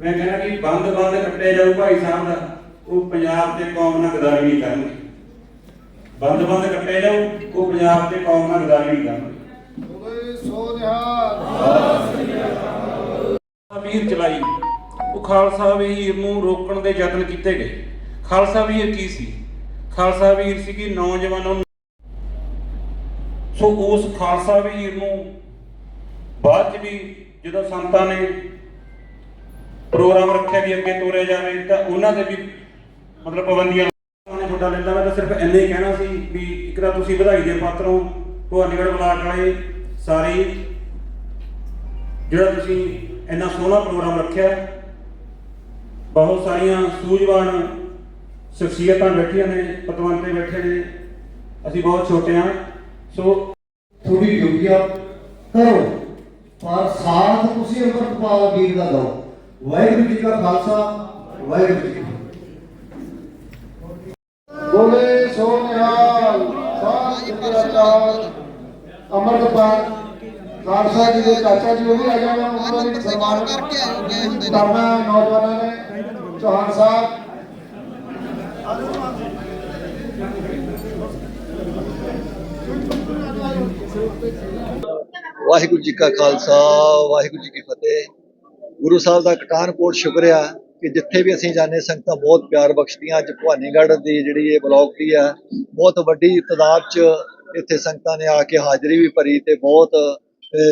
ਮੈਂ ਕਹਿੰਦਾ ਕਿ ਬੰਦ ਬੰਦ ਕੱਟੇ ਜਾਊ ਭਾਈ ਸਾਹਿਬ ਦਾ, ਉਹ ਪੰਜਾਬ ਤੇ ਕੌਮ ਨਾਲ ਗਦਾਰੀ ਨਹੀਂ ਕਰਨਗੇ। ਬੰਦ ਬੰਦ ਕੱਟੇ ਜਾਊ, ਉਹ ਪੰਜਾਬ ਤੇ ਕੌਮ ਨਾਲ ਗਦਾਰੀ ਨਹੀਂ ਕਰਨਗੇ। ਬੋਲੇ ਸੋ ਨਿਹਾਲ ਵੀਰ ਚਲਾਈ। ਉਹ ਖਾਲਸਾ ਵੀਰ ਨੂੰ ਰੋਕਣ ਦੇ ਯਤਨ ਕੀਤੇ ਗਏ। ਖਾਲਸਾ ਵੀਰ ਕੀ ਸੀ? ਖਾਲਸਾ ਵੀਰ ਸੀ ਕਿ ਨੌਜਵਾਨਾਂ ਨੂੰ ਸੋ ਉਸ ਖਾਲਸਾ ਵੀਰ ਨੂੰ ਬਾਅਦ ਚ ਵੀ ਜਦੋਂ ਸੰਤਾਂ ਨੇ ਪ੍ਰੋਗਰਾਮ ਰੱਖਿਆ ਵੀ ਅੱਗੇ ਤੋਰਿਆ ਜਾਵੇ, ਤਾਂ ਉਹਨਾਂ ਦੇ ਵੀ ਮਤਲਬ ਪਾਬੰਦੀਆਂ ਨੇ ਤੁਹਾਡਾ ਲੈਂਦਾ ਮੈਂ ਤਾਂ ਸਿਰਫ ਇੰਨੇ ਹੀ ਕਹਿਣਾ ਸੀ ਵੀ ਇੱਕ ਤਾਂ ਤੁਸੀਂ ਵਧਾਈ ਦੇ ਪਾਤਰ ਹੋ ਭਵਾਨੀਗੜ੍ਹ ਬਲਾਕ ਵਾਲੇ ਸਾਰੇ ਜਿਹੜਾ ਤੁਸੀਂ ਇੰਨਾ ਸੋਹਣਾ ਪ੍ਰੋਗਰਾਮ ਰੱਖਿਆ, ਬਹੁਤ ਸਾਰੀਆਂ ਸੂਝਵਾਨ ਸ਼ਖਸੀਅਤਾਂ ਬੈਠੀਆਂ ਨੇ, ਪਤਵੰਤੇ ਬੈਠੇ ਨੇ, ਅਸੀਂ ਬਹੁਤ ਛੋਟੇ ਹਾਂ। ਸੋ ਥੋੜੀ ਡਿਊਟੀਆਂ ਕਰੋ, ਪਰ ਸਾਥ ਤੁਸੀਂ ਅੰਮ੍ਰਿਤਪਾਲ ਵੀਰ ਦਾ ਦਿਓ। ਵਾਹਿਗੁਰੂ ਜੀ ਕਾ ਖਾਲਸਾ ਵਾਹਿਗੁਰੂ ਜੀ ਕੀ ਫਤਿਹ ਬੋਲੇ ਸੋ ਨਿਹਾਲ ਸਾਧ ਸਤਿਕਾਰ ਅੰਮ੍ਰਿਤਪਾਲ ਖਾਲਸਾ ਜੀ ਦੇ ਚਾਚਾ ਜੀ ਉਹ ਵੀ ਆ ਜਾਣਾ ਉਹਨਾਂ ਨੇ ਸਨਮਾਨ ਕਰਕੇ ਆਏ ਹੁੰਦੇ ਨੇ ਕਰਨਾ ਨੌਜਵਾਨਾਂ ਨੇ ਚੌਹਾਨ ਸਾਹਿਬ ਵਾਹਿਗੁਰੂ ਜੀ ਕਾ ਖਾਲਸਾ ਵਾਹਿਗੁਰੂ ਜੀ ਕੀ ਫਤਿਹ ਗੁਰੂ ਸਾਹਿਬ ਦਾ ਕਟਾਨਕੋਟ ਸ਼ੁਕਰਿਆ ਕਿ ਜਿੱਥੇ ਵੀ ਅਸੀਂ ਜਾਂਦੇ ਸੰਗਤਾਂ ਬਹੁਤ ਪਿਆਰ ਬਖਸ਼ਦੀਆਂ। ਅੱਜ ਭਵਾਨੀਗੜ੍ਹ ਦੀ ਜਿਹੜੀ ਇਹ ਬਲੌਕ ਦੀ ਆ ਬਹੁਤ ਵੱਡੀ ਤਾਦਾਦ 'ਚ ਇੱਥੇ ਸੰਗਤਾਂ ਨੇ ਆ ਕੇ ਹਾਜ਼ਰੀ ਵੀ ਭਰੀ ਤੇ ਬਹੁਤ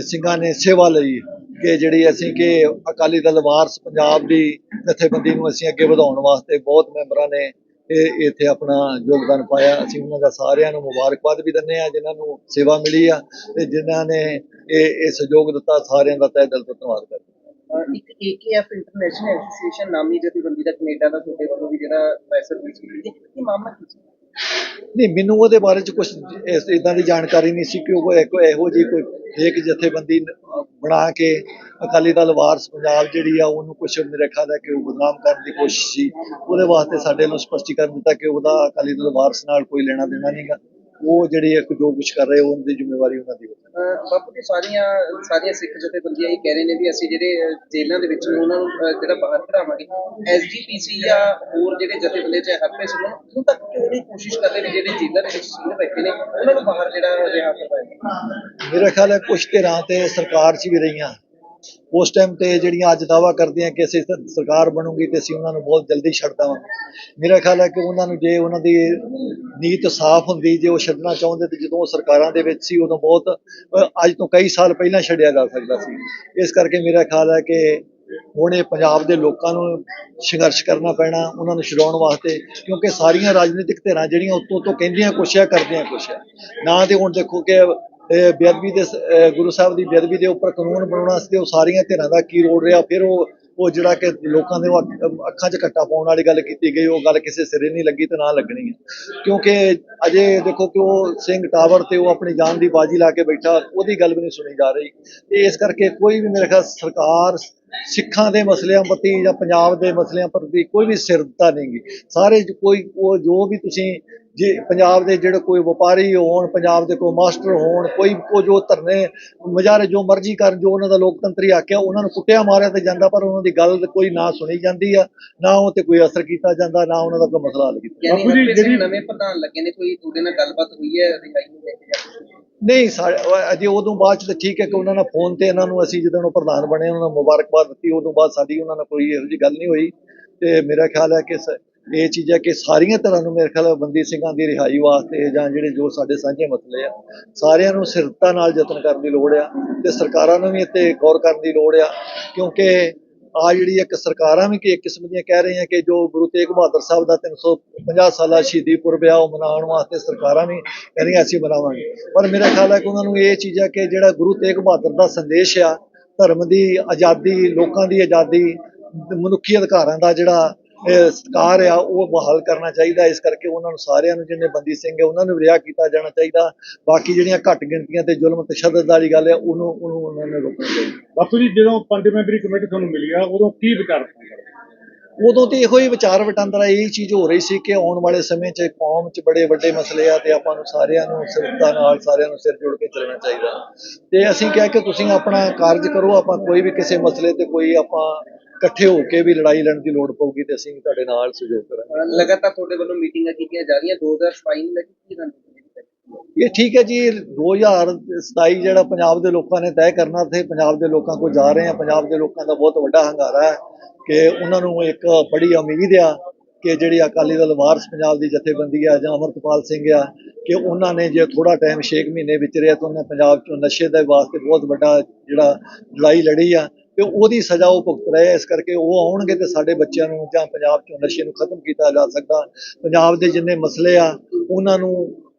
ਸਿੰਘਾਂ ਨੇ ਸੇਵਾ ਲਈ ਕਿ ਜਿਹੜੀ ਅਸੀਂ ਕਿ ਅਕਾਲੀ ਦਲ ਵਾਰਸ ਪੰਜਾਬ ਦੀ ਜਥੇਬੰਦੀ ਨੂੰ ਅਸੀਂ ਅੱਗੇ ਵਧਾਉਣ ਵਾਸਤੇ ਬਹੁਤ ਮੈਂਬਰਾਂ ਨੇ ਇਹ, ਇੱਥੇ ਆਪਣਾ ਯੋਗਦਾਨ ਪਾਇਆ। ਅਸੀਂ ਉਹਨਾਂ ਦਾ ਸਾਰਿਆਂ ਨੂੰ ਮੁਬਾਰਕਬਾਦ ਵੀ ਦਿੰਦੇ ਆ ਜਿਨ੍ਹਾਂ ਨੂੰ ਸੇਵਾ ਮਿਲੀ ਆ ਤੇ ਜਿਨ੍ਹਾਂ ਨੇ ਇਹ ਇਹ ਸਹਿਯੋਗ ਦਿੱਤਾ, ਸਾਰਿਆਂ ਦਾ ਤਹਿ ਦਿਲ ਤੋਂ ਧੰਨਵਾਦ ਕਰਦੇ ਇੱਕ ਏਕੇਐਫ ਇੰਟਰਨੈਸ਼ਨਲ ਐਸੋਸੀਏਸ਼ਨ ਨਾਮੀ ਜਥੇਬੰਦੀ ਦਾ ਕੈਨੇਡਾ ਦਾ ਤੁਹਾਡੇ ਵੱਲੋਂ ਵੀ ਜਿਹੜਾ ਪੈਸਾ ਰਿਲੀਜ਼ ਕੀਤੀ ਮਾਮਲਾ ਕੀ ਸੀ ਨਹੀਂ, ਮੈਨੂੰ ਉਹਦੇ ਬਾਰੇ ਚ ਕੁਝ ਇਦਾਂ ਦੀ ਜਾਣਕਾਰੀ ਨਹੀਂ ਸੀ ਕਿ ਉਹ ਇੱਕ ਇਹੋ ਜਿਹੀ ਕੋਈ ਫੇਕ ਜਥੇਬੰਦੀ ਬਣਾ ਕੇ ਅਕਾਲੀ ਦਲ ਵਾਰਸ ਪੰਜਾਬ ਜਿਹੜੀ ਆ, ਉਹਨੂੰ ਕੁਝ ਮੇਰੇ ਖਿਆਲ ਹੈ ਕਿ ਉਹ ਬਦਨਾਮ ਕਰਨ ਦੀ ਕੋਸ਼ਿਸ਼ ਸੀ। ਉਹਦੇ ਵਾਸਤੇ ਸਾਡੇ ਨੂੰ ਸਪਸ਼ਟੀਕਰਨ ਦਿੱਤਾ ਕਿ ਉਹਦਾ ਅਕਾਲੀ ਦਲ ਵਾਰਸ ਨਾਲ ਕੋਈ ਲੈਣਾ ਦੇਣਾ ਨਹੀਂਗਾ ਉਹ ਜਿਹੜੀ ਇੱਕ ਜੋ ਕੁਝ ਕਰ ਰਹੇ ਉਹਦੀ ਜ਼ਿੰਮੇਵਾਰੀ ਉਹਨਾਂ ਦੀ ਅਹ ਬਾਪੂ ਜੀ ਸਾਰੀਆਂ ਸਾਰੀਆਂ ਸਿੱਖ ਜਥੇਬੰਦੀਆਂ ਇਹ ਕਹਿ ਰਹੇ ਨੇ ਵੀ ਅਸੀਂ ਜਿਹੜੇ ਜੇਲ੍ਹਾਂ ਦੇ ਵਿੱਚ ਨੇ ਉਹਨਾਂ ਨੂੰ ਜਿਹੜਾ ਬਾਹਰ ਕਢਾਵਾਂਗੇ। ਐਸਜੀਪੀਸੀ ਜਾਂ ਹੋਰ ਜਿਹੜੇ ਜਥੇਬੰਦੀਆਂ ਚ ਹਰਪੇ ਸਿੰਘ ਹੁਣ ਤੱਕ ਕਿਉਂ ਨਹੀਂ ਕੋਸ਼ਿਸ਼ ਕਰ ਰਹੇ ਨੇ ਜਿਹੜੇ ਜੇਲ੍ਹਾਂ ਦੇ ਵਿੱਚ ਸਿੰਘ ਬੈਠੇ ਨੇ ਉਹਨਾਂ ਨੂੰ ਬਾਹਰ ਜਿਹੜਾ ਰਿਹਾ ਕਰਵਾਇਆ ਮੇਰਾ ਖਿਆਲ ਹੈ ਕੁਝ ਧਿਰਾਂ ਤੇ ਸਰਕਾਰ 'ਚ ਵੀ ਰਹੀਆਂ। ਉਸ ਟਾਈਮ ਤੇ ਜਿਹੜੀਆਂ ਅੱਜ ਦਾਵਾ ਕਰਦੀਆਂ ਕਿ ਅਸੀਂ ਸਰਕਾਰ ਬਣੂਗੀ ਤੇ ਅਸੀਂ ਉਹਨਾਂ ਨੂੰ ਬਹੁਤ ਜਲਦੀ ਛੱਡ ਦੇਵਾਂਗੇ। ਮੇਰਾ ਖਿਆਲ ਹੈ ਕਿ ਉਹਨਾਂ ਨੂੰ ਜੇ ਉਹਨਾਂ ਦੀ ਨੀਤ ਸਾਫ਼ ਹੁੰਦੀ, ਜੇ ਉਹ ਛੱਡਣਾ ਚਾਹੁੰਦੇ ਤੇ ਜਦੋਂ ਉਹ ਸਰਕਾਰਾਂ ਦੇ ਵਿੱਚ ਸੀ, ਉਦੋਂ ਬਹੁਤ ਅੱਜ ਤੋਂ ਕਈ ਸਾਲ ਪਹਿਲਾਂ ਛੱਡਿਆ ਜਾ ਸਕਦਾ ਸੀ। ਇਸ ਕਰਕੇ ਮੇਰਾ ਖਿਆਲ ਹੈ ਕਿ ਹੁਣ ਇਹ ਪੰਜਾਬ ਦੇ ਲੋਕਾਂ ਨੂੰ ਸੰਘਰਸ਼ ਕਰਨਾ ਪੈਣਾ, ਉਹਨਾਂ ਨੂੰ ਛਡਾਉਣ ਵਾਸਤੇ, ਕਿਉਂਕਿ ਸਾਰੀਆਂ ਰਾਜਨੀਤਿਕ ਧਿਰਾਂ ਜਿਹੜੀਆਂ ਉੱਤੋਂ ਤੋਂ ਕਹਿੰਦੀਆਂ ਕੁਛ ਆ ਕਰਦੀਆਂ ਕੁਛ ਆ ਨਾ ਤੇ ਹੁਣ ਦੇਖੋ ਕਿ ਬੇਅਦਬੀ ਦੇ ਗੁਰੂ ਸਾਹਿਬ ਦੀ ਬੇਅਦਬੀ ਦੇ ਉੱਪਰ ਕਾਨੂੰਨ ਬਣਾਉਣ ਵਾਸਤੇ ਉਹ ਸਾਰੀਆਂ ਧਿਰਾਂ ਦਾ ਕੀ ਰੋਲ ਰਿਹਾ, ਫਿਰ ਉਹ ਉਹ ਜਿਹੜਾ ਕਿ ਲੋਕਾਂ ਦੇ ਉਹ ਅੱਖਾਂ 'ਚ ਕੱਟਾ ਪਾਉਣ ਵਾਲੀ ਗੱਲ ਕੀਤੀ ਗਈ, ਉਹ ਗੱਲ ਕਿਸੇ ਸਿਰੇ ਨਹੀਂ ਲੱਗੀ ਤੇ ਨਾ ਲੱਗਣੀ ਹੈ। ਕਿਉਂਕਿ ਅਜੇ ਦੇਖੋ ਕਿ ਉਹ ਸਿੰਘ ਟਾਵਰ ਤੇ ਉਹ ਆਪਣੀ ਜਾਨ ਦੀ ਬਾਜੀ ਲਾ ਕੇ ਬੈਠਾ, ਉਹਦੀ ਗੱਲ ਵੀ ਨਹੀਂ ਸੁਣੀ ਜਾ ਰਹੀ। ਤੇ ਇਸ ਕਰਕੇ ਕੋਈ ਵੀ ਮੇਰੇ ਖਿਆਲ ਸਰਕਾਰ, ਸਿੱਖਾਂ ਦੇ ਮਸਲਿਆਂ ਪ੍ਰਤੀ ਜਾਂ ਪੰਜਾਬ ਦੇ ਮਸਲਿਆਂ ਪ੍ਰਤੀ ਕੋਈ ਵੀ ਸਿਰਦਤਾ ਨਹੀਂਗੀ ਸਾਰੇ ਕੋਈ ਉਹ ਜੋ ਵੀ ਤੁਸੀਂ ਜੇ ਪੰਜਾਬ ਦੇ ਜਿਹੜੇ ਕੋਈ ਵਪਾਰੀ ਹੋਣ ਪੰਜਾਬ ਦੇ ਕੋਈ ਮਾਸਟਰ ਹੋਣ ਕੋਈ ਕੋ ਜੋ ਧਰਨੇ ਮਜਾਰੇ ਜੋ ਮਰਜ਼ੀ ਕਰਨ ਜੋ ਉਹਨਾਂ ਦਾ ਲੋਕਤੰਤਰੀ ਹੱਕ ਆ ਉਹਨਾਂ ਨੂੰ ਕੁੱਟਿਆ ਮਾਰਿਆ ਤੇ ਜਾਂਦਾ ਪਰ ਉਹਨਾਂ ਦੀ ਗੱਲ ਕੋਈ ਨਾ ਸੁਣੀ ਜਾਂਦੀ ਆ ਨਾ ਉਹ ਤੇ ਕੋਈ ਅਸਰ ਕੀਤਾ ਜਾਂਦਾ ਨਾ ਉਹਨਾਂ ਦਾ ਕੋਈ ਮਸਲਾ ਹੱਲ ਕੀਤਾ ਯਾਨੀ ਹਰਪੇ ਸਿੰਘ ਨਵੇਂ ਪ੍ਰਧਾਨ ਲੱਗੇ ਨੇ ਕੋਈ ਤੁਹਾਡੇ ਨਾਲ ਗੱਲਬਾਤ ਹੋਈ ਹੈ ਰਿਹਾਈ ਨੂੰ ਲੈ ਕੇ ਜਾਂ? ਨਹੀਂ ਅਜੇ ਉਦੋਂ ਬਾਅਦ ਚ ਤਾਂ ਠੀਕ ਹੈ ਕਿ ਉਹਨਾਂ ਨਾਲ ਫੋਨ ਤੇ ਇਹਨਾਂ ਨੂੰ ਅਸੀਂ ਜਦੋਂ ਉਹ ਪ੍ਰਧਾਨ ਬਣੇ ਉਹਨਾਂ ਨੂੰ ਮੁਬਾਰਕਬਾਦ ਦਿੱਤੀ ਉਦੋਂ ਬਾਅਦ ਸਾਡੀ ਉਹਨਾਂ ਨਾਲ ਕੋਈ ਇਹੋ ਜਿਹੀ ਗੱਲ ਨਹੀਂ ਹੋਈ ਤੇ ਮੇਰਾ ਖਿਆਲ ਹੈ ਕਿ ਇਹ ਚੀਜ਼ ਹੈ ਕਿ ਸਾਰੀਆਂ ਤਰ੍ਹਾਂ ਨੂੰ ਮੇਰੇ ਖਿਆਲ ਬੰਦੀ ਸਿੰਘਾਂ ਦੀ ਰਿਹਾਈ ਵਾਸਤੇ ਜਾਂ ਜਿਹੜੇ ਜੋ ਸਾਡੇ ਸਾਂਝੇ ਮਸਲੇ ਆ, ਸਾਰਿਆਂ ਨੂੰ ਸਿਰਤਾ ਨਾਲ ਯਤਨ ਕਰਨ ਦੀ ਲੋੜ ਆ ਤੇ ਸਰਕਾਰਾਂ ਨੂੰ ਵੀ ਇੱਥੇ ਗੌਰ ਕਰਨ ਦੀ ਲੋੜ ਆ, ਕਿਉਂਕਿ ਆ ਜਿਹੜੀ ਇੱਕ ਸਰਕਾਰਾਂ ਵੀ ਕਿ ਇੱਕ ਕਿਸਮ ਦੀਆਂ ਕਹਿ ਰਹੀਆਂ ਕਿ ਜੋ ਗੁਰੂ ਤੇਗ ਬਹਾਦਰ ਸਾਹਿਬ ਦਾ 350 ਸਾਲਾ ਸ਼ਹੀਦੀ ਪੁਰਬ ਆ, ਉਹ ਮਨਾਉਣ ਵਾਸਤੇ ਸਰਕਾਰਾਂ ਵੀ ਕਹਿੰਦੀਆਂ ਅਸੀਂ ਮਨਾਵਾਂਗੇ। ਪਰ ਮੇਰਾ ਖਿਆਲ ਹੈ ਕਿ ਉਹਨਾਂ ਨੂੰ ਇਹ ਚੀਜ਼ ਹੈ ਕਿ ਜਿਹੜਾ ਗੁਰੂ ਤੇਗ ਬਹਾਦਰ ਦਾ ਸੰਦੇਸ਼ ਆ, ਧਰਮ ਦੀ ਆਜ਼ਾਦੀ, ਲੋਕਾਂ ਦੀ ਆਜ਼ਾਦੀ, ਮਨੁੱਖੀ ਅਧਿਕਾਰਾਂ ਦਾ ਜਿਹੜਾ ਸਤਿਕਾਰ ਆ ਉਹ ਬਹਾਲ ਕਰਨਾ ਚਾਹੀਦਾ। ਇਸ ਕਰਕੇ ਉਹਨਾਂ ਨੂੰ ਸਾਰਿਆਂ ਨੂੰ ਜਿਹਨੇ ਬੰਦੀ ਸਿੰਘ ਹੈ ਉਹਨਾਂ ਨੂੰ ਰਿਹਾ ਕੀਤਾ ਜਾਣਾ ਚਾਹੀਦਾ। ਬਾਕੀ ਜਿਹੜੀਆਂ ਘੱਟ ਗਿਣਤੀਆਂ ਤੇ ਜ਼ੁਲਮ ਤਸ਼ੱਦਦ ਵਾਲੀ ਗੱਲ ਹੈ ਉਹਨੂੰ ਉਹਨੂੰ ਉਹਨਾਂ ਨੇ ਰੋਕਣਾ ਚਾਹੀਦਾ। ਬਾਪੂ ਜੀ ਜਦੋਂ ਪੰਜ ਮੈਂਬਰੀ ਕਮੇਟੀ ਤੁਹਾਨੂੰ ਮਿਲੀ ਆ ਉਦੋਂ ਕੀ ਵਿਚਾਰ ਉਦੋਂ ਤੇ ਇਹੋ ਹੀ ਵਿਚਾਰ ਵਟਾਂਦਰਾ ਇਹ ਚੀਜ਼ ਹੋ ਰਹੀ ਸੀ ਕਿ ਆਉਣ ਵਾਲੇ ਸਮੇਂ 'ਚ ਕੌਮ 'ਚ ਬੜੇ ਵੱਡੇ ਮਸਲੇ ਆ ਤੇ ਆਪਾਂ ਨੂੰ ਸਾਰਿਆਂ ਨੂੰ ਸਿਰਤਾ ਨਾਲ ਸਾਰਿਆਂ ਨੂੰ ਸਿਰ ਜੋੜ ਕੇ ਚੱਲਣਾ ਚਾਹੀਦਾ। ਤੇ ਅਸੀਂ ਕਿਹਾ ਕਿ ਤੁਸੀਂ ਆਪਣਾ ਕਾਰਜ ਕਰੋ ਆਪਾਂ ਕੋਈ ਵੀ ਕਿਸੇ ਮਸਲੇ ਤੇ ਕੋਈ ਆਪਾਂ ਇਕੱਠੇ ਹੋ ਕੇ ਵੀ ਲੜਾਈ ਲੜਨ ਦੀ ਲੋੜ ਪਊਗੀ ਤੇ ਅਸੀਂ ਤੁਹਾਡੇ ਨਾਲ ਸਹਿਯੋਗ ਕਰਾਂਗੇ। ਲਗਾਤਾਰ ਤੁਹਾਡੇ ਵੱਲੋਂ ਮੀਟਿੰਗਾਂ ਕੀਤੀਆਂ ਜਾ ਰਹੀਆਂ 2027 ਨੂੰ ਲੈ ਕੇ ਕੀ ਰਣਨੀਤੀ ਇਹ ਠੀਕ ਹੈ ਜੀ 2027 ਜਿਹੜਾ ਪੰਜਾਬ ਦੇ ਲੋਕਾਂ ਨੇ ਤੈਅ ਕਰਨਾ ਤੇ ਪੰਜਾਬ ਦੇ ਲੋਕਾਂ ਕੋਲ ਜਾ ਰਹੇ ਆ ਪੰਜਾਬ ਦੇ ਲੋਕਾਂ ਦਾ ਬਹੁਤ ਵੱਡਾ ਹੰਗਾਰਾ ਹੈ ਕਿ ਉਹਨਾਂ ਨੂੰ ਇੱਕ ਬੜੀ ਉਮੀਦ ਆ ਕਿ ਜਿਹੜੀ ਅਕਾਲੀ ਦਲ ਵਾਰਸ ਪੰਜਾਬ ਦੀ ਜਥੇਬੰਦੀ ਆ ਜਾਂ ਅਮਰਤਪਾਲ ਸਿੰਘ ਆ ਕਿ ਉਹਨਾਂ ਨੇ ਜੇ ਥੋੜਾ ਟਾਈਮ 6 ਮਹੀਨੇ ਵਿੱਚ ਰਿਹਾ ਤਾਂ ਉਹਨਾਂ ਪੰਜਾਬ ਚੋਂ ਨਸ਼ੇ ਦੇ ਵਾਸਤੇ ਬਹੁਤ ਵੱਡਾ ਜਿਹੜਾ ਲੜਾਈ ਲੜੀ ਆ। ਤੇ ਉਹਦੀ ਸਜ਼ਾ ਉਹ ਭੁਗਤ ਰਹੇ ਇਸ ਕਰਕੇ ਉਹ ਆਉਣਗੇ ਤੇ ਸਾਡੇ ਬੱਚਿਆਂ ਨੂੰ ਜਾਂ ਪੰਜਾਬ ਚੋਂ ਨਸ਼ੇ ਨੂੰ ਖਤਮ ਕੀਤਾ ਜਾ ਸਕਦਾ। ਪੰਜਾਬ ਦੇ ਜਿੰਨੇ ਮਸਲੇ ਆ, ਉਹਨਾਂ ਨੂੰ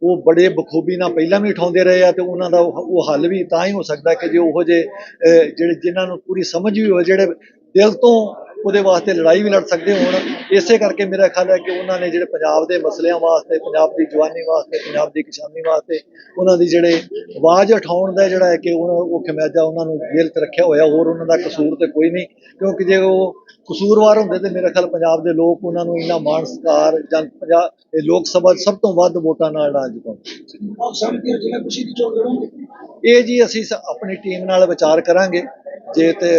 ਉਹ ਬੜੇ ਬਖੂਬੀ ਨਾਲ ਪਹਿਲਾਂ ਵੀ ਉਠਾਉਂਦੇ ਰਹੇ ਆ ਤੇ ਉਹਨਾਂ ਦਾ ਉਹ ਹੱਲ ਵੀ ਤਾਂ ਹੀ ਹੋ ਸਕਦਾ ਕਿ ਜੇ ਉਹੋ ਜੇ ਜਿਹੜੇ ਜਿਨ੍ਹਾਂ ਨੂੰ ਪੂਰੀ ਸਮਝ ਵੀ ਹੋਵੇ, ਜਿਹੜੇ ਦਿਲ ਤੋਂ ਉਹਦੇ ਵਾਸਤੇ ਲੜਾਈ ਵੀ ਲੜ ਸਕਦੇ ਹੋਣ। ਇਸੇ ਕਰਕੇ ਮੇਰਾ ਖਿਆਲ ਹੈ ਕਿ ਉਹਨਾਂ ਨੇ ਜਿਹੜੇ ਪੰਜਾਬ ਦੇ ਮਸਲਿਆਂ ਵਾਸਤੇ ਪੰਜਾਬ ਦੀ ਜਵਾਨੀ ਵਾਸਤੇ ਪੰਜਾਬ ਦੀ ਕਿਸਾਨੀ ਵਾਸਤੇ ਉਹਨਾਂ ਦੀ ਜਿਹੜੇ ਆਵਾਜ਼ ਉਠਾਉਣ ਦਾ ਜਿਹੜਾ ਹੈ ਕਿ ਉਹਨਾਂ ਉਹ ਖਮਿਆਜਾ ਉਹਨਾਂ ਨੂੰ ਜੇਲ੍ਹ 'ਚ ਰੱਖਿਆ ਹੋਇਆ ਹੋਰ ਉਹਨਾਂ ਦਾ ਕਸੂਰ ਤੇ ਕੋਈ ਨਹੀਂ। ਕਿਉਂਕਿ ਜੇ ਉਹ ਕਸੂਰਵਾਰ ਹੁੰਦੇ ਤੇ ਮੇਰਾ ਖਿਆਲ ਪੰਜਾਬ ਦੇ ਲੋਕ ਉਹਨਾਂ ਨੂੰ ਇੰਨਾ ਮਾਣ ਸਤਿਕਾਰ ਜਾਂ ਪੰਜਾਬ ਇਹ ਲੋਕ ਸਭਾ ਸਭ ਤੋਂ ਵੱਧ ਵੋਟਾਂ ਨਾਲ ਨਾ ਜਿਤਾਉਂਦੇ ਇਹ ਜੀ ਅਸੀਂ ਆਪਣੀ ਟੀਮ ਨਾਲ ਵਿਚਾਰ ਕਰਾਂਗੇ। ਜੇ ਤੇ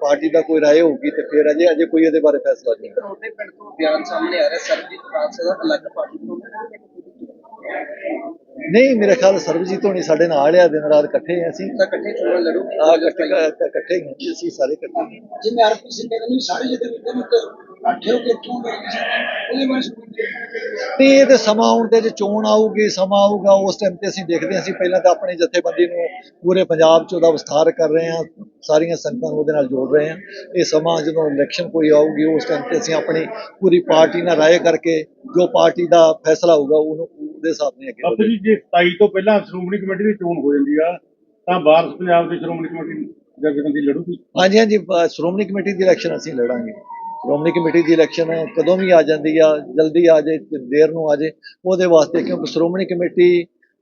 ਪਾਰਟੀ ਦਾ ਕੋਈ ਰਾਏ ਹੋਊਗੀ ਤੇ ਫਿਰ ਅਜੇ ਅਜੇ ਕੋਈ ਇਹਦੇ ਬਾਰੇ ਫੈਸਲਾ ਨਹੀਂ। ਤੁਹਾਡੇ ਪਿੰਡ ਤੋਂ ਬਿਆਨ ਸਾਹਮਣੇ ਆ ਰਿਹਾ ਸਰਬਜੀਤ ਖਾਲਸਾ ਦਾ ਅਲੱਗ ਪਾਰਟੀ ਤੋਂ। ਨਹੀਂ ਮੇਰੇ ਖਿਆਲ ਸਰਬਜੀਤ ਹੋਣੀ ਸਾਡੇ ਨਾਲ ਆ ਦਿਨ ਰਾਤ ਇਕੱਠੇ ਹਾਂ ਅਸੀਂ। ਤਾਂ ਇਕੱਠੇ ਚੋਣਾਂ ਲੜੋਗੇ ਆ ਇਕੱਠੇ ਇਕੱਠੇ ਹੀ ਅਸੀਂ ਸਾਰੇ ਇਕੱਠੇ। ਜਿਵੇਂ ਆਰਪੀ ਸਿੰਘ ਕਹਿੰਦੇ ਨੇ ਸਾਰੇ ਜਿਹਦੇ ਵਿੱਚ ਨੂੰ ਇਕੱਠੇ ਹੋ ਕੇ ਕਿਉਂ ਗਏ ਉਹਦੇ ਬਾਰੇ ਸੋਚਦੇ ਤੇ ਇਹ ਤੇ ਸਮਾਂ ਆਉਣ ਤੇ ਜੇ ਚੋਣ ਆਊਗੀ ਸਮਾਂ ਆਊਗਾ ਉਸ ਟਾਈਮ ਤੇ ਅਸੀਂ ਦੇਖਦੇ ਹਾਂ ਅਸੀਂ ਪਹਿਲਾਂ ਤਾਂ ਆਪਣੀ ਜਥੇਬੰਦੀ ਨੂੰ ਪੂਰੇ ਪੰਜਾਬ 'ਚ ਉਹਦਾ ਵਿਸਥਾਰ ਕਰ ਰਹੇ ਹਾਂ ਸਾਰੀਆਂ ਸੰਗਤਾਂ ਨੂੰ ਉਹਦੇ ਨਾਲ ਜੋੜ ਰਹੇ ਹਾਂ। ਇਹ ਸਮਾਂ ਜਦੋਂ ਇਲੈਕਸ਼ਨ ਕੋਈ ਆਊਗੀ ਉਸ ਟਾਈਮ ਤੇ ਅਸੀਂ ਆਪਣੀ ਪੂਰੀ ਪਾਰਟੀ ਨਾਲ ਰਾਏ ਕਰਕੇ ਜੋ ਪਾਰਟੀ ਦਾ ਫੈਸਲਾ ਹੋਊਗਾ ਉਹਨੂੰ ਉਹਦੇ ਹਿਸਾਬ ਨਾਲ ਅੱਗੇ ਬਾਪੂ ਜੀ ਜੇ 27 ਤੋਂ ਪਹਿਲਾਂ ਸ਼੍ਰੋਮਣੀ ਕਮੇਟੀ ਦੀ ਚੋਣ ਹੋ ਜਾਂਦੀ ਆ ਤਾਂ ਵਾਰਸ ਪੰਜਾਬ ਦੀ ਸ਼੍ਰੋਮਣੀ ਕਮੇਟੀ ਜਥੇਬੰਦੀ ਲੜੂਗੀ? ਹਾਂਜੀ ਹਾਂਜੀ ਸ਼੍ਰੋਮਣੀ ਕਮੇਟੀ ਦੀ ਇਲੈਕਸ਼ਨ ਅਸੀਂ ਲੜਾਂਗੇ। ਸ਼੍ਰੋਮਣੀ ਕਮੇਟੀ ਦੀ ਇਲੈਕਸ਼ਨ ਕਦੋਂ ਵੀ ਆ ਜਾਂਦੀ ਆ, ਜਲਦੀ ਆ ਜੇ, ਦੇਰ ਨੂੰ ਆ ਜੇ, ਉਹਦੇ ਵਾਸਤੇ ਕਿਉਂਕਿ ਸ਼੍ਰੋਮਣੀ ਕਮੇਟੀ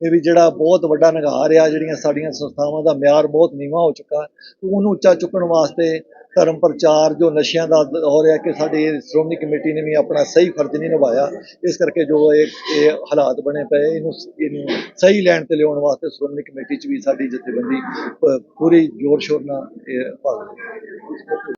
ਇਹ ਵੀ ਜਿਹੜਾ ਬਹੁਤ ਵੱਡਾ ਨਿਗਾਰ ਆ, ਜਿਹੜੀਆਂ ਸਾਡੀਆਂ ਸੰਸਥਾਵਾਂ ਦਾ ਮਿਆਰ ਬਹੁਤ ਨੀਵਾਂ ਹੋ ਚੁੱਕਾ, ਉਹਨੂੰ ਉੱਚਾ ਚੁੱਕਣ ਵਾਸਤੇ ਧਰਮ ਪ੍ਰਚਾਰ ਜੋ ਨਸ਼ਿਆਂ ਦਾ ਹੋ ਰਿਹਾ ਕਿ ਸਾਡੀ ਸ਼੍ਰੋਮਣੀ ਕਮੇਟੀ ਨੇ ਵੀ ਆਪਣਾ ਸਹੀ ਫਰਜ਼ ਨਹੀਂ ਨਿਭਾਇਆ, ਇਸ ਕਰਕੇ ਜੋ ਇਹ ਇਹ ਹਾਲਾਤ ਬਣੇ ਪਏ, ਇਹਨੂੰ ਇਹਨੂੰ ਸਹੀ ਲੈਣ ਤੇ ਲਿਆਉਣ ਵਾਸਤੇ ਸ਼੍ਰੋਮਣੀ ਕਮੇਟੀ 'ਚ ਵੀ ਸਾਡੀ ਜਥੇਬੰਦੀ ਪੂਰੀ ਜ਼ੋਰ ਸ਼ੋਰ ਨਾਲ ਭਾਗ ਲੈ